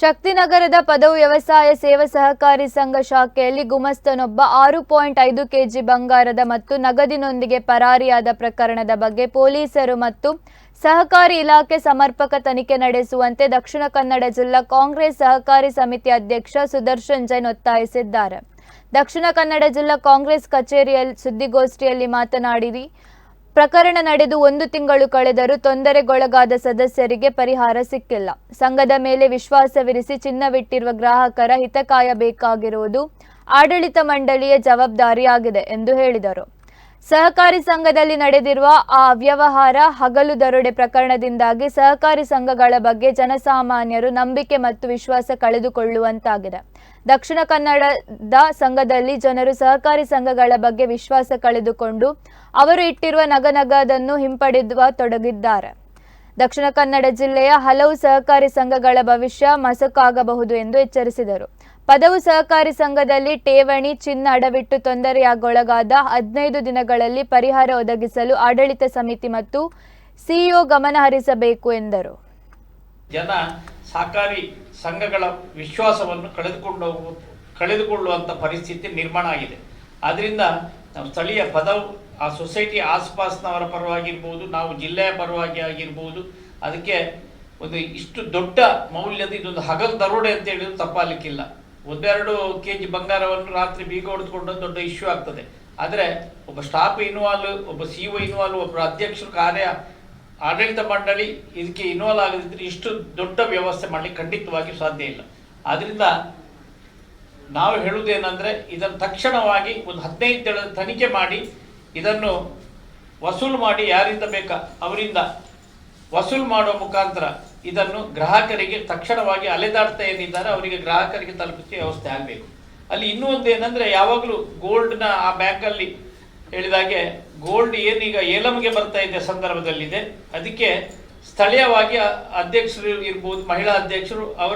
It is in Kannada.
ಶಕ್ತಿನಗರದ ಪದವು ವ್ಯವಸಾಯ ಸೇವಾ ಸಹಕಾರಿ ಸಂಘ ಶಾಖೆಯಲ್ಲಿ ಗುಮಸ್ತನೊಬ್ಬ ಆರು ಪಾಯಿಂಟ್ ಐದು ಕೆಜಿ ಬಂಗಾರದ ಮತ್ತು ನಗದಿನೊಂದಿಗೆ ಪರಾರಿಯಾದ ಪ್ರಕರಣದ ಬಗ್ಗೆ ಪೊಲೀಸರು ಮತ್ತು ಸಹಕಾರಿ ಇಲಾಖೆ ಸಮರ್ಪಕ ತನಿಖೆ ನಡೆಸುವಂತೆ ದಕ್ಷಿಣ ಕನ್ನಡ ಜಿಲ್ಲಾ ಕಾಂಗ್ರೆಸ್ ಸಹಕಾರಿ ಸಮಿತಿ ಅಧ್ಯಕ್ಷ ಸುದರ್ಶನ್ ಜೈನ್ ಒತ್ತಾಯಿಸಿದ್ದಾರೆ. ದಕ್ಷಿಣ ಕನ್ನಡ ಜಿಲ್ಲಾ ಕಾಂಗ್ರೆಸ್ ಕಚೇರಿಯಲ್ಲಿ ಸುದ್ದಿಗೋಷ್ಠಿಯಲ್ಲಿ ಮಾತನಾಡಿರಿ. ಪ್ರಕರಣ ನಡೆದು ಒಂದು ತಿಂಗಳು ಕಳೆದರೂ ತೊಂದರೆಗೊಳಗಾದ ಸದಸ್ಯರಿಗೆ ಪರಿಹಾರ ಸಿಕ್ಕಿಲ್ಲ. ಸಂಘದ ಮೇಲೆ ವಿಶ್ವಾಸವಿರಿಸಿ ಚಿನ್ನವಿಟ್ಟಿರುವ ಗ್ರಾಹಕರ ಹಿತ ಕಾಯಬೇಕಾಗಿರುವುದು ಆಡಳಿತ ಮಂಡಳಿಯ ಜವಾಬ್ದಾರಿಯಾಗಿದೆ ಎಂದು ಹೇಳಿದರು. ಸಹಕಾರಿ ಸಂಘದಲ್ಲಿ ನಡೆದಿರುವ ಆ ಅವ್ಯವಹಾರ ಹಗಲು ದರೋಡೆ ಪ್ರಕರಣದಿಂದಾಗಿ ಸಹಕಾರಿ ಸಂಘಗಳ ಬಗ್ಗೆ ಜನಸಾಮಾನ್ಯರು ನಂಬಿಕೆ ಮತ್ತು ವಿಶ್ವಾಸ ಕಳೆದುಕೊಳ್ಳುವಂತಾಗಿದೆ. ದಕ್ಷಿಣ ಕನ್ನಡದ ಸಂಘದಲ್ಲಿ ಜನರು ಸಹಕಾರಿ ಸಂಘಗಳ ಬಗ್ಗೆ ವಿಶ್ವಾಸ ಕಳೆದುಕೊಂಡು ಅವರು ಇಟ್ಟಿರುವ ನಗನಗದನ್ನು ಹಿಂಪಡೆದುವ ತೊಡಗಿದ್ದಾರೆ. ದಕ್ಷಿಣ ಕನ್ನಡ ಜಿಲ್ಲೆಯ ಹಲವು ಸಹಕಾರಿ ಸಂಘಗಳ ಭವಿಷ್ಯ ಮಸಕಾಗಬಹುದು ಎಂದು ಎಚ್ಚರಿಸಿದರು. ಪದವು ಸಹಕಾರಿ ಸಂಘದಲ್ಲಿ ಠೇವಣಿ, ಚಿನ್ನ ಅಡವಿಟ್ಟು ತೊಂದರೆಯಾಗೊಳಗಾದ ಹದಿನೈದು ದಿನಗಳಲ್ಲಿ ಪರಿಹಾರ ಒದಗಿಸಲು ಆಡಳಿತ ಸಮಿತಿ ಮತ್ತು ಸಿಇಒ ಗಮನ ಹರಿಸಬೇಕು ಎಂದರು. ಜನ ಸಹಕಾರಿ ಸಂಘಗಳ ವಿಶ್ವಾಸವನ್ನು ಕಳೆದುಕೊಂಡು ಕಳೆದುಕೊಳ್ಳುವಂಥ ಪರಿಸ್ಥಿತಿ ನಿರ್ಮಾಣ ಆಗಿದೆ. ಆದ್ದರಿಂದ ನಾವು ಸ್ಥಳೀಯ ಪದವು, ಆ ಸೊಸೈಟಿ ಆಸ್ಪಾಸ್ನವರ ಪರವಾಗಿರ್ಬೋದು, ನಾವು ಜಿಲ್ಲೆಯ ಪರವಾಗಿ ಆಗಿರ್ಬೋದು, ಅದಕ್ಕೆ ಒಂದು ಇಷ್ಟು ದೊಡ್ಡ ಮೌಲ್ಯದ ಇದೊಂದು ಹಗಲು ದರೋಡೆ ಅಂತ ಹೇಳಿದ್ರು ತಪ್ಪಾಗಲಿಕ್ಕಿಲ್ಲ. ಒಂದೆರಡು ಕೆ ಜಿ ಬಂಗಾರವನ್ನು ರಾತ್ರಿ ಬೀಗ ಹೊಡೆದುಕೊಂಡು ದೊಡ್ಡ ಇಶ್ಯೂ ಆಗ್ತದೆ. ಆದರೆ ಒಬ್ಬ ಸ್ಟಾಫ್ ಇನ್ವಾಲ್ವ್ ಒಬ್ಬ ಸಿ ಒ ಇನ್ವಾಲ್ವ್ ಒಬ್ಬ ಅಧ್ಯಕ್ಷರು ಕಾರ್ಯ ಆಡಳಿತ ಮಂಡಳಿ ಇದಕ್ಕೆ ಇನ್ವಾಲ್ವ್ ಆಗದಿದ್ದರೆ ಇಷ್ಟು ದೊಡ್ಡ ವ್ಯವಸ್ಥೆ ಮಾಡಲಿಕ್ಕೆ ಖಂಡಿತವಾಗಿ ಸಾಧ್ಯ ಇಲ್ಲ. ಆದ್ದರಿಂದ ನಾವು ಹೇಳುವುದೇನೆಂದರೆ ಇದನ್ನು ತಕ್ಷಣವಾಗಿ ಒಂದು ಹದಿನೈದು ದಿನದ ತನಿಖೆ ಮಾಡಿ ಇದನ್ನು ವಸೂಲು ಮಾಡಿ ಯಾರಿಂದ ಬೇಕಾ? ಅವರಿಂದ. ವಸೂಲು ಮಾಡುವ ಮುಖಾಂತರ ಇದನ್ನು ಗ್ರಾಹಕರಿಗೆ ತಕ್ಷಣವಾಗಿ ಅಲೆದಾಡ್ತಾ ಏನಿದ್ದಾರೆ ಅವರಿಗೆ ಗ್ರಾಹಕರಿಗೆ ತಲುಪಿಸಿ ವ್ಯವಸ್ಥೆ ಆಗಬೇಕು. ಅಲ್ಲಿ ಇನ್ನೂ ಒಂದು ಏನಂದರೆ ಯಾವಾಗಲೂ ಗೋಲ್ಡ್ನ ಆ ಬ್ಯಾಂಕಲ್ಲಿ ಹೇಳಿದಾಗೆ ಗೋಲ್ಡ್ ಏನೀಗ ಏಲಂಗೆ ಬರ್ತಾ ಇದೆ ಸಂದರ್ಭದಲ್ಲಿದೆ. ಅದಕ್ಕೆ ಸ್ಥಳೀಯವಾಗಿ ಅಧ್ಯಕ್ಷರು ಇರ್ಬೋದು, ಮಹಿಳಾ ಅಧ್ಯಕ್ಷರು ಅವರ